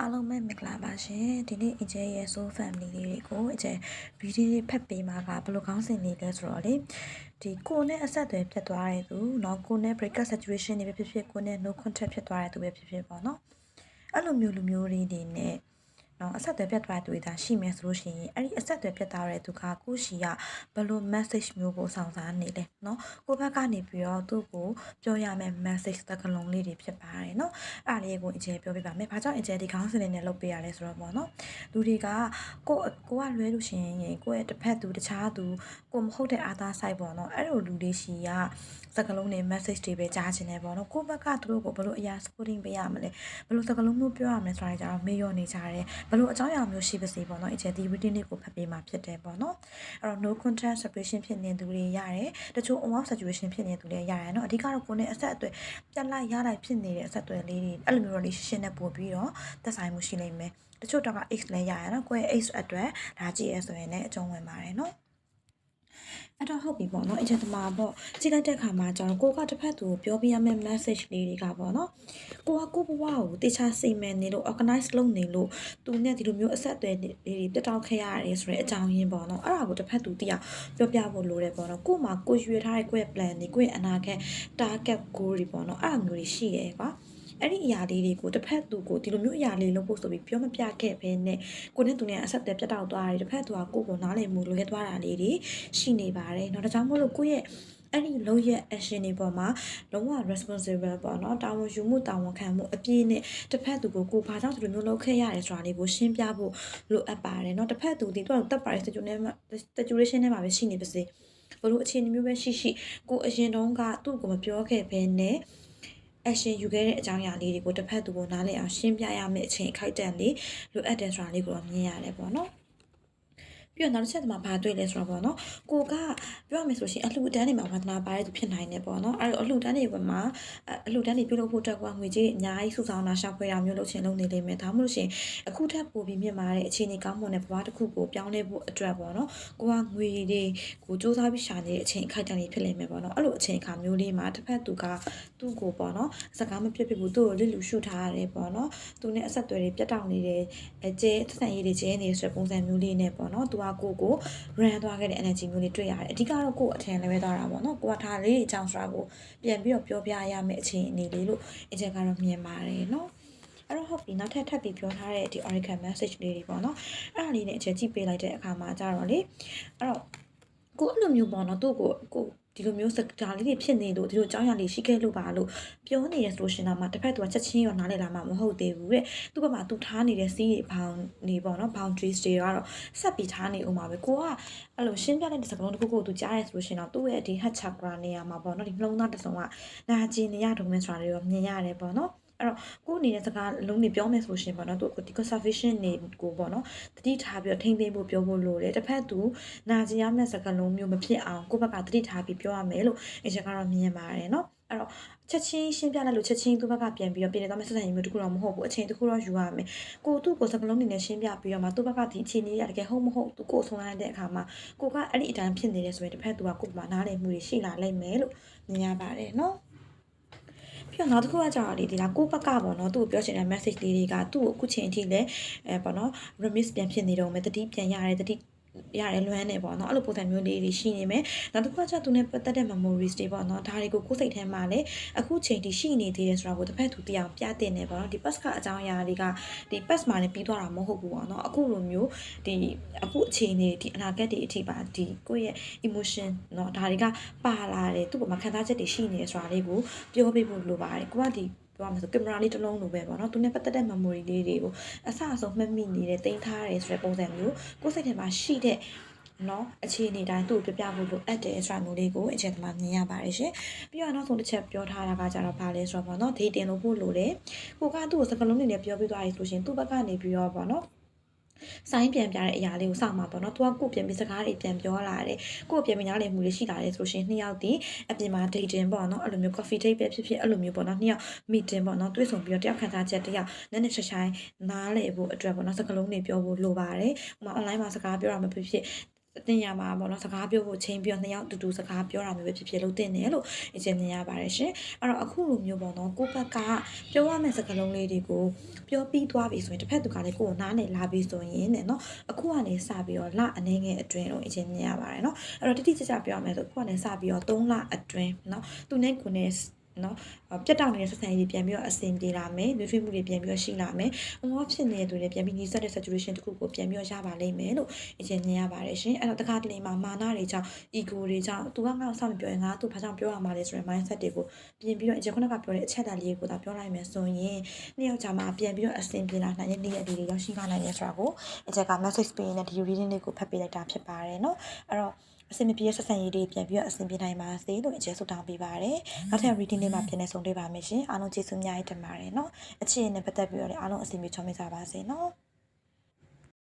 အားလုံးပဲမင်္ဂလာပါရှင်ဒီနေ့အကျဲရဲ့ Soul Family လေးတွေကိုအကျဲဗီဒီယိုလေးဖတ်ပေးမှာကဘယ်လိုကောင်းစင်လေးလဲဆိုတော့လေဒီကိုနဲ့အဆက်အသွယ်ပြတ်သွားတဲ့သူเนาะကိုနဲ့ breakup situation တွေပဲဖြစ်ဖြစ်ကိုနဲ့ no contact ဖြစ်သွားတဲ့သူပဲဖြစ်ဖြစ်ပေါ့เนาะအဲ့လိုမျိုးလူမျိုးလေးတွေနဲ့နော် အဆက်အသွယ်ပြတ်သွားတဲ့သူတွေဒါရှိမယ်ဆိုလို့ရှိရင်အဲ့ဒီအဆက်အသွယ်ပြတ်သွားတဲ့သူကကိုရှိရဘယ်လို message မျိုးကိုဆောင်စားနေလဲနော်ကိုဘက်ကနေပြီးတော့သူ့ကိုပြောရမယ့် message တကလုံးလေးတွေဖြစ်ပါတယ်နော်အဲ့ဒါလေးကိုအကျယ်ပြောပြပါမယ်ဘာကြောင့်အကျယ်ဒီခေါင်းစဉ်လေးနဲ့လုပ်ပေးရလဲဆိုတော့ပေါ့နော်လူတွေကကိုကိုကလွဲလို့ရှိရင်ကိုရဲ့တစ်ဖက်သူတခြားသူကိုမဟုတ်တဲ့အာသာဆိုင်ပေါ့နော်အဲ့လိုလူတွေရှိရစကလုံးတွေ message တွေပဲကြားချင်တယ်ပေါ့နော်ကိုဘက်ကသူတို့ကိုဘယ်လိုအရာ supporting ပေးရမလဲဘယ်လိုစကလုံးမျိုးပြောရမလဲဆိုတာကြတော့မေ့လျော့နေကြတယ်ဘလို့အကြောင်းအရာမျိုးရှိပါစေပေါ့နော်အကျယ်ဒီ reading လေးကိုဖတ်ပေးမှာဖြစ်တယ်ပေါ့နော်အဲ့တော့ no contract separation ဖြစ်နေသူတွေရတယ်တချို့ on off situation ဖြစ်နေသူတွေရတယ်နော်အဓိကတော့ကိုယ်နဲ့အဆက်အသွယ်ပြတ်လိုက်ရလိုက်ဖြစ်နေတဲ့အဆက်အသွယ်လေးတွေအဲ့လိုမျိုး relationship နဲ့ပို့ပြီးတော့သက်ဆိုင်မှုရှိနိုင်မယ်တချို့တော့က x လည်းရရနော်ကိုယ့်ရဲ့ x အတွက်ဒါကြည့်ရဲဆိုရင်လည်းအကျုံးဝင်ပါတယ်နော် အဲ့တော့ဟုတ်ပြီပေါ့နော်အချက်သမားပေါ့ကြည့်လိုက်တဲ့ခါမှာကျတော့ကိုကတစ်ဖက်သူကိုပြောပြရမယ့် message လေးတွေကပေါ့နော်ကိုကကိုဘဝကိုတေချာစိတ်မဲ့နေလို့ organize လုပ်နေလို့သူနဲ့ဒီလိုမျိုးအဆက်အသွယ်လေးတွေပြတ်တောက်ခဲ့ရတယ်ဆိုတဲ့အကြောင်းရင်းပေါ့နော်အဲ့ဒါကိုတစ်ဖက်သူသိအောင်ပြောပြဖို့လိုတယ်ပေါ့နော်ကို့မှာကိုရွေထားတဲ့ကိုယ့်ရဲ့ plan တွေကိုယ့်ရဲ့အနာဂတ် target goal တွေပေါ့နော်အဲ့လိုမျိုးတွေရှိတယ်ကွာ အဲ့ဒီအရာလေးတွေကိုတစ်ဖက်သူကိုဒီလိုမျိုးအရာလေးလုပ်ဖို့ဆိုပြီးပြောမပြခဲ့ဘဲနဲ့ကိုနဲ့သူနဲ့အဆက်အသွယ်ပြတ်တောက်သွားတယ်တစ်ဖက်သူကကိုကိုနားလည်မှုလွဲသွားတာလေးတွေရှိနေပါတယ်เนาะဒါကြောင့်မို့လို့ကိုယ့်ရဲ့အဲ့ဒီလုံးရဲ့ action တွေပေါ်မှာလုံးဝ responsible ပေါ့နော်တာဝန်ယူမှုတာဝန်ခံမှုအပြည့်နဲ့တစ်ဖက်သူကိုကိုဘာကြောင့်ဒီလိုမျိုးလုပ်ခဲ့ရတယ်ဆိုတာလေးကိုရှင်းပြဖို့လိုအပ်ပါတယ်เนาะတစ်ဖက်သူဒီတော့တက်ပါတယ် situation နဲ့ situation နဲ့မှာပဲရှိနေပါစေဘလို့အခြေအနေမျိုးပဲရှိရှိကိုအရင်တုန်းကသူ့ကိုမပြောခဲ့ဘဲနဲ့ action ယူခဲ့တဲ့အကြောင်းအရာလေးတွေကိုတစ်ဖက်သူကိုနားလည်အောင်ရှင်းပြရမယ့်အချိန်အခိုက်အတန့်လေးလိုအပ်တယ်ဆိုတာလေးကိုတော့မြင်ရတယ်ပေါ့နော် ပြီးတော့နောက်တစ်ချက်တမှာဘာတွေ့လဲဆိုတော့ပေါ့နော်ကိုကပြောရမယ်ဆိုရှင်အလှူဒန်းတွေမှာဝါသနာပါတဲ့သူဖြစ်နိုင်တယ်ပေါ့နော်အဲ့တော့အလှူဒန်းတွေဘက်မှာအလှူဒန်းတွေပြုလုပ်ဖို့အတွက်ကငွေကြေးအများကြီးစုဆောင်းတာရှာဖွေတာမျိုးလုပ်ချင်လုပ်နေလိမ့်မယ်ဒါမှမဟုတ်ရှင်အခုထပ်ပိုပြီးမြင့်မာတဲ့အခြေအနေကောင်းမွန်တဲ့ဘဝတစ်ခုကိုပြောင်းလဲဖို့အတွက်ပေါ့နော်ကိုကငွေတွေကိုစူးစမ်းပြီးရှာနေတဲ့အချိန်အခိုက်အတန့်တွေဖြစ်လိမ့်မယ်ပေါ့နော်အဲ့လိုအချိန်အခါမျိုးလေးမှာတစ်ဖက်သူကသူ့ကိုပေါ့နော်စကားမပြတ်ပြတ်ဘူးသူ့ကိုလစ်လူရှုထားရတယ်ပေါ့နော်သူနဲ့အဆက်အသွယ်တွေပြတ်တောက်နေတယ်အကျဲသက်ဆိုင်ရေးတွေကျဲနေဆိုတဲ့ပုံစံမျိုးလေးနဲ့ပေါ့နော်သူကကိုကို run သွားခဲ့တဲ့ energy မျိုးလေးတွေ့ရတယ်အဓိကတော့ကိုယ်အထင်လည်းပဲသွားတာပေါ့နော်ကိုကထားလေးအကြောင်းဆိုတာကိုပြန်ပြီးတော့ပြောပြရမယ့်အခြေအနေလေးလို့အချက်ကတော့မြင်ပါတယ်နော်အဲ့တော့ဟုတ်ပြီနောက်ထပ်ထပ်ပြီးပြောထားတဲ့ဒီ oracle message လေးတွေပေါ့နော်အဲ့ဒါလေးနဲ့အချက်ကြည့်ပေးလိုက်တဲ့အခါမှာကြတော့လေအဲ့တော့ကိုအဲ့လိုမျိုးပေါ့နော်သူ့ကိုကို ဒီလိုမျိုးစကားလေးတွေဖြစ်နေလို့ဒီလိုအကြောင်းအရာလေးရှိခဲ့လို့ပါလို့ပြောနေရဆိုလို့ရှင်တော့မှတစ်ဖက်သူကချက်ချင်းရောနားလည်လာမှမဟုတ်သေးဘူးတဲ့သူ့ဘက်မှာသူထားနေတဲ့စီးတွေဘောင်နေပေါ့နော် boundaries တွေကတော့ဆက်ပြီးထားနေဦးမှာပဲကိုကအဲ့လိုရှင်းပြတဲ့စကားလုံးတစ်ခုကိုသူကြားရဆိုလို့ရှင်တော့သူ့ရဲ့ဒီ heart chakra နေရာမှာပေါ့နော်ဒီနှလုံးသားတစ်စုံကနာကျင်နေရတုံးမဲ့ဆိုတာတွေရောမြင်ရတယ်ပေါ့နော် အဲ့တော့ကိုအနေနဲ့စကားလုံးတွေပြောမယ်ဆိုရှင်ပေါ့နော်သူဒီ conservation တွေကိုပေါ့နော်တတိထားပြီးတော့ထိမ့်သိမ်းဖို့ပြောဖို့လိုတယ်တစ်ဖက်သူနာကျင်ရမယ့်စကားလုံးမျိုးမဖြစ်အောင်ကိုယ့်ဘက်ကတတိထားပြီးပြောရမယ်လို့အရင်ကတော့မြင်ပါတယ်နော်အဲ့တော့ချက်ချင်းရှင်းပြလိုက်လို့ချက်ချင်းသူ့ဘက်ကပြန်ပြီးတော့ပြင်နေသွားမယ့်ဆက်ဆံရေးမျိုးတခုတော့မဟုတ်ဘူးအချိန်တခုတော့ယူရမယ်ကိုသူ့ကိုစကလုံးနေနဲ့ရှင်းပြပြီးတော့မှသူ့ဘက်ကဒီအခြေအနေရတကယ်ဟုတ်မဟုတ်သူကိုဆုံးလိုက်တဲ့အခါမှာကိုကအဲ့ဒီအတိုင်းဖြစ်နေတယ်ဆိုရင်တစ်ဖက်သူကကို့မှာနားလည်မှုတွေရှိလာလိမ့်မယ်လို့မြင်ရပါတယ်နော် ပြီးတော့နောက်တစ်ခုကကြာတော့လေဒီလားကိုယ့်ဘက်ကပေါ့နော်သူ့ကိုပြောချင်တဲ့ message လေးတွေကသူ့ကိုအခုချိန်အထိလည်းအဲပေါ့နော် remiss ပြန်ဖြစ်နေတော့မယ်တတိပြန်ရတယ်တတိ ရတယ်လွမ်းနေပေါ့နော်အဲ့လိုပုံစံမျိုးလေးတွေရှိနေမယ်နောက်တစ်ခုကကျသူနဲ့ပတ်သက်တဲ့ memories တွေပေါ့နော်ဒါတွေကိုကိုယ်စိတ်ထဲမှာလည်းအခုချိန်ထိရှိနေသေးတယ်ဆိုတာကိုတစ်ဖက်သူသိအောင်ပြတင်နေပေါ့နော်ဒီ pass ကအကြောင်းအရာတွေကဒီ pass မှာလည်းပြီးသွားတာမဟုတ်ဘူးပေါ့နော်အခုလိုမျိုးဒီအခုအချိန်တွေဒီအနာဂတ်တွေအထိပါဒီကိုယ့်ရဲ့ emotion เนาะဒါတွေကပါလာတယ်သူ့ပေါ်မှာခံစားချက်တွေရှိနေတယ်ဆိုတာလေးကိုပြောပြဖို့လိုပါတယ်ကိုကဒီ ပြောရမှာဆိုကင်မရာလေးတစ်လုံးလိုပဲပေါ့နော်သူနဲ့ပတ်သက်တဲ့ memory လေးတွေကိုအဆအဆုံးမှတ်မိနေတဲ့တင်ထားရဲဆိုတဲ့ပုံစံမျိုးကိုယ်စိတ်ထဲမှာရှိတဲ့နော်အခြေအနေတိုင်းသူ့ကိုပြပြဖို့လိုအပ်တယ်ဆိုတာမျိုးလေးကိုအချက်တမမြင်ရပါတယ်ရှင်ပြီးတော့နောက်ဆုံးတစ်ချက်ပြောထားတာကကြတော့ဗာလဲဆိုတော့ပေါ့နော်ဒေတင်လို့ဖို့လိုတယ်ကိုကသူ့ကိုစကလုံးနေနဲ့ပြောပြသွားရဆိုရှင်သူ့ဘက်ကနေပြီးတော့ပေါ့နော် ဆိုင်းပြန်ပြတဲ့အရာလေးကိုစောင့်မှာပေါ့နော်။ तू ကကို့ပြန်ပြီးစကားတွေပြန်ပြောလာတယ်။ကို့ပြန်ပြီးနားလည်မှုတွေရှိလာတယ်ဆိုရှင်နှစ်ယောက်ဒီအပြင်မှာ dating ပေါ့နော်။အဲ့လိုမျိုး coffee date ပဲဖြစ်ဖြစ်အဲ့လိုမျိုးပေါ့နော်။နှစ်ယောက် meeting ပေါ့နော်။တွေ့ဆုံပြီးတော့တယောက်ခံစားချက်တယောက်နည်းနည်းချိုင်ချိုင်နားလည်ဖို့အတွက်ပေါ့နော်။စကားလုံးတွေပြောဖို့လိုပါတယ်။ဟိုမှာ online မှာစကားပြောတာမဖြစ်ဖြစ်အ တင်ရမှာပေါ့နော်စကားပြောဖို့ချင်းပြီးတော့နှစ်ယောက်အတူတူစကားပြောတာမျိုးပဲဖြစ်ဖြစ်လို့တင်တယ်လို့အကျဉ်းမြင်ရပါတယ်ရှင်အဲ့တော့အခုလိုမျိုးပေါ့နော်ကိုယ့်ဘက်ကပြောရမယ့်စကားလုံးလေးတွေကိုပြောပြီးသွားပြီဆိုရင်တစ်ဖက်သူကလည်းကိုယ်ကိုနားနေလာပြီဆိုရင်တဲ့နော်အခုကနေစပြီးတော့လအနေငယ်အတွင်းလို့အကျဉ်းမြင်ရပါတယ်နော်အဲ့တော့တိတိကျကျပြောရမယ်ဆိုအခုကနေစပြီးတော့3လအတွင်းနော်သူနဲ့ကိုယ်နဲ့ နော်ပြတ်တောက်နေတဲ့ဆက်ဆံရေးတွေပြန်ပြီးတော့အဆင်ပြေလာမယ်၊နှွေးထွေးမှုတွေပြန်ပြီးတော့ရှိလာမယ်။အမောဖြစ်နေတဲ့သူတွေပြန်ပြီးညီဆက်တဲ့ situation တစ်ခုကိုပြန်ပြီးတော့ရပါလိမ့်မယ်လို့အရင်မြင်ရပါတယ်ရှင်။အဲ့တော့တခါတလေမှာမာနတွေကြောင့် ego တွေကြောင့်သူကငါ့ကိုစောင့်မပြောရင်ငါသူဘာကြောင့်ပြောရမှာလဲဆိုတဲ့ mindset တွေကိုပြင်ပြီးတော့အရင်ခုနကပြောတဲ့အချက်အလက်လေးကိုသာပြောလိုက်မယ်ဆိုရင်နှစ်ယောက်ကြာမှာပြန်ပြီးတော့အဆင်ပြေလာနိုင်တဲ့နေ့ရက်တွေရောက်ရှိလာနိုင်တယ်ဆိုတာကိုအချက်က message ပေးနေတဲ့ဒီ reading လေးကိုဖတ်ပေးလိုက်တာဖြစ်ပါတယ်နော်။အဲ့တော့ အဆင်မပြေဆက်ဆံရေးတွေပြန်ပြီးတော့အဆင်ပြေနိုင်ပါစေလို့အကျဉ်းဆုတောင်းပေးပါရစေ။နောက်ထပ် reading လေးမှာပြန်လည်ဆုံတွေ့ပါမယ်ရှင်။အားလုံးကျေးဇူးအများကြီးတင်ပါတယ်နော်။အခြေအနေနဲ့ပတ်သက်ပြီးတော့လည်းအားလုံးအဆင်ပြေချောမေးကြပါစေနော်။